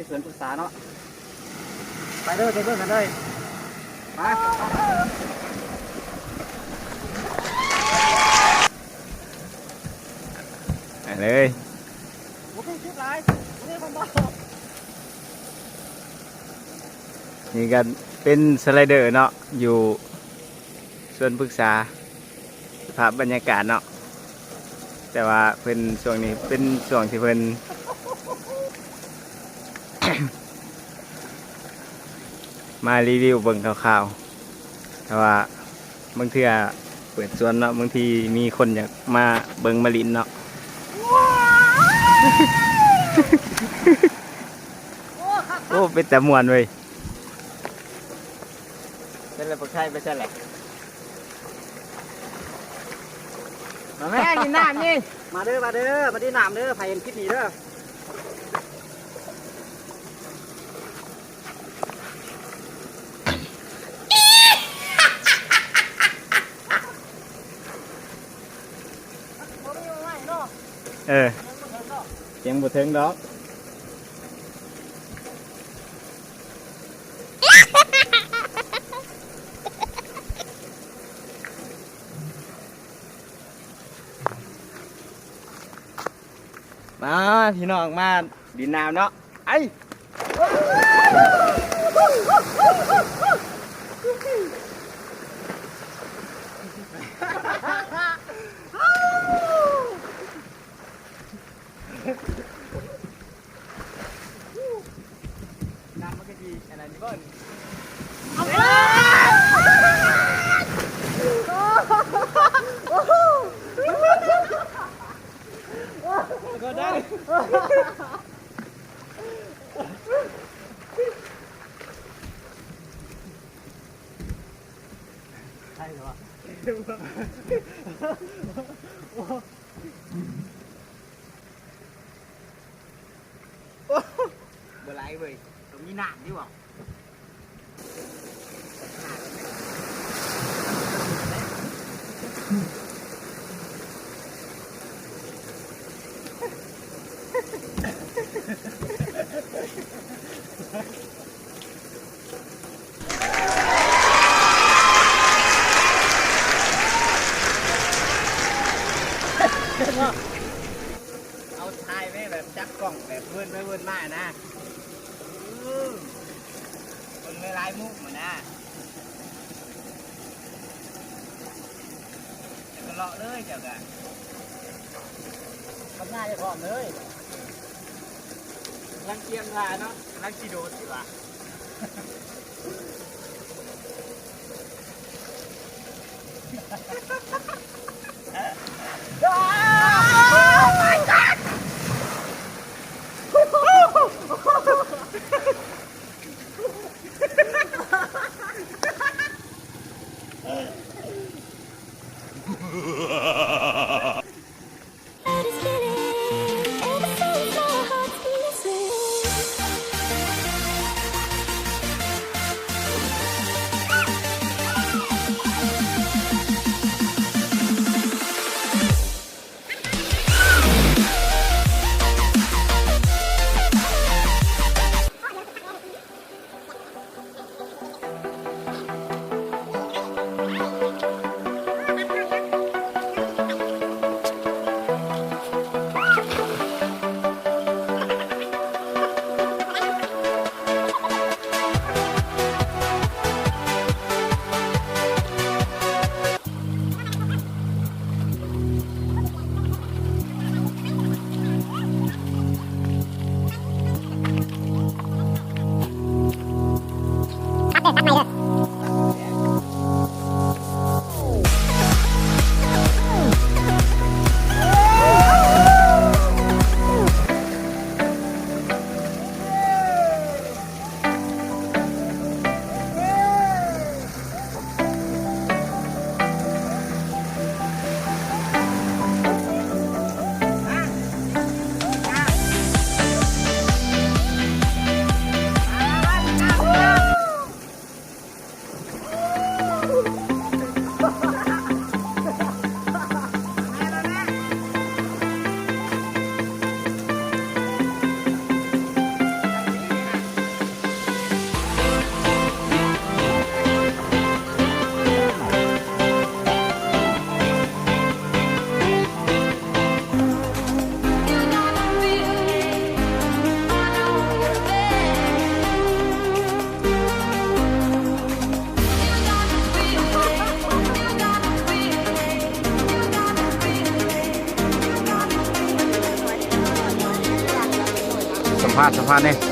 มานี่ศึกษาหนามเนาะอยู่สวนศึกษาเนาะ ไปเด้อไปเบิ่งกันเลยไปไปเลยโอ้ยคิดไรโอ้ยผมบอกนี่ก็เป็นสไลเดอร์เนาะอยู่ส่วนปรึกษาสภาพบรรยากาศเนาะแต่ว่าเพิ่นช่วงนี้เป็นช่วงที่เพิ่น มารีวิวเบิ่งคร่าวๆแต่ว่าบางเทื่อเปิดสวนเนาะบางทีมีคนอยากมาเบิ่งมาลินเนาะโอ้เป็นแต่มวนเว้ยเป็นอะไรปกไทยไม่ใช่แหละมาแม่กินน้ำนี่มาเด้อมาเด้อมาที่น้ำเด้อไผ่เห็นคลิปนี้เด้อบ่มีอะไรเนาะ เออเสียงบุเทิงดอกมาพี่น้องมาดินน้ำเนาะไอ้ น้ำมันก็ดีอะไรนี่เบิ้ล ก็ได้ใช่เหรอบ่ไหล เอาถ่ายไว้แบบจับกล้องแบบเวิร์นไปเวิร์นมานะคนไม่ร้ายมุกเหมือนนะแต่ก็เลาะเลยเจ้ากันทำหน้าจะพร้อมเลยรังเกียจลาเนาะรังกีโดดสิวะ เภาษณ์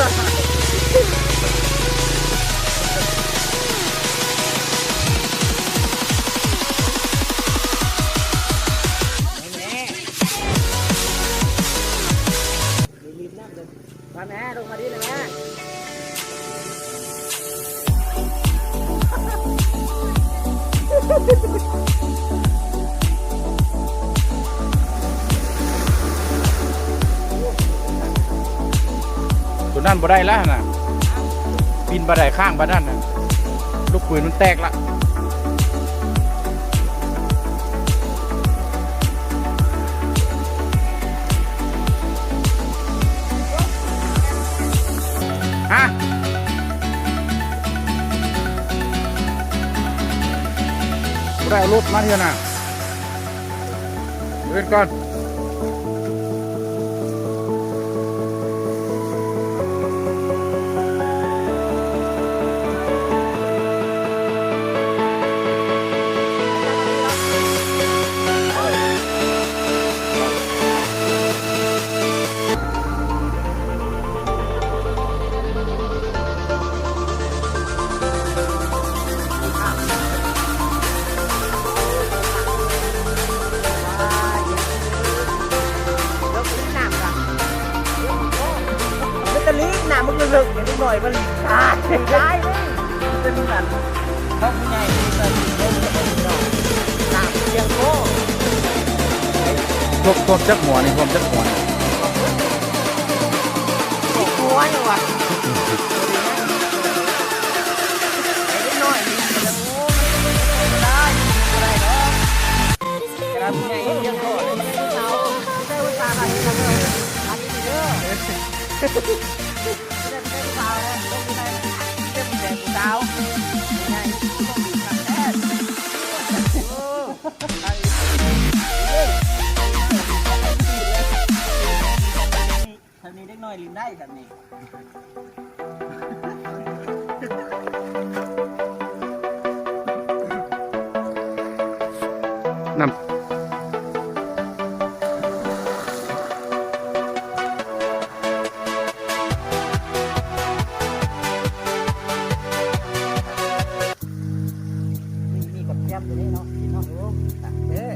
Саша. บ่ได้แล้วนะบินบ่ได้ข้างบ่ด้านนะลูกปืนมันแตกละฮะบ่ได้รถมาเถอะนะเว้นก่อน แล้วก็ลิ้นน้ำมันลึกๆอย่างนิดหน่อยมันตายตายเลยเป็นแบบ เล็กน้อยลินได้แบบนี้ น้ มีมีกับแก้มตัวนี้เนาะกินเนาะโอ้ตักเด้อ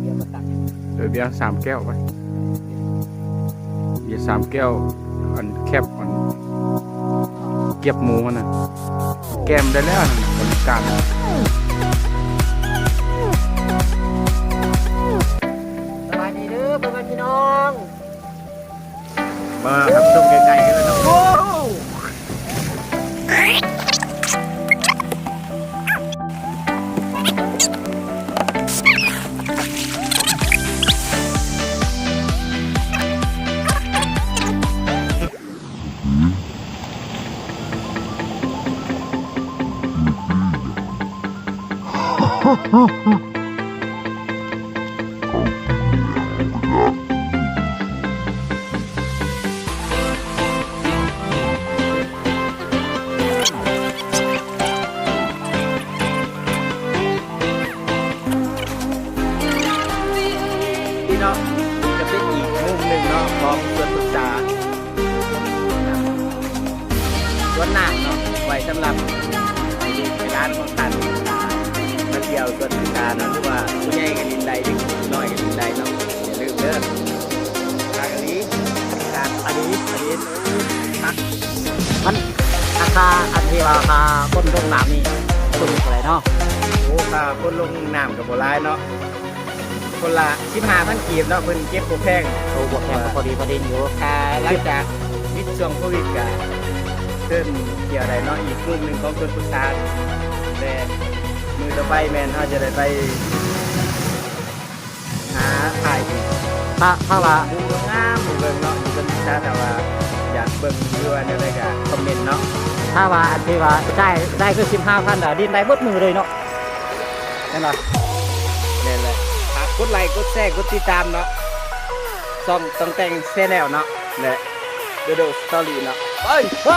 เดี๋ยวมาตัก ำเดี๋ยวเบียร์สามแก้วไป เบียร์สามแก้ว อันแคบอันเก็บหมูมันนะแก้มได้แล้วนะบริการสบายดีเด้อเพื่อนพี่น้อง มาครับชมไกลๆกัน พี่เนาะจะเป็นอีกมุมหนึ่งเนาะของสวนปรึกษาสวนหนักเนาะไว้สำหรับไปร้านของท่านมาเที่ยวนกาเนาะหรือว่าผู้ใหญ่กันลินใดเด็กน้อยกันลินใดเนาะอย่าลืมเด้อทางอันนี้การอันนี้อันนี้พักมันอาคาอันที่ว่าอาคนตรงน้ำนี่ต้นอะไรเนาะโอ้คาคนลงน้ำกับโบราณเนาะคนละสิบห้าพันกีบเนาะเพิ่นเก็บโบแพงโอ้บวกแพงก็พอดีพอดีอยู่ค่าหลังจากวิดช่วงโควิดกะเพิ่นเกี่ยวอะไรเนาะอีกกลุ่มหนึ่งของชนพุทธาแต่ มือต่อไปแมนเขาจะได้ไปหาถ่ายอีกถ้าถ้าว่ามุมงามเบิ่งเนาะอยู่ชนพุทธาแต่ว่าอยากเบิ่งอยู่อันใดก็คอมเมนต์เนาะถ้าว่าอันที่ว่าได้ได้คือสิบห้าพันดาดินได้เบดมือเลยเนาะแน่นอนนี่นแหละกดไลค์กดแชร์กดติดตามเนาะซ่องต้องแต่งแชนแนลเนาะและโดโดสตอรี่เนาะไปไป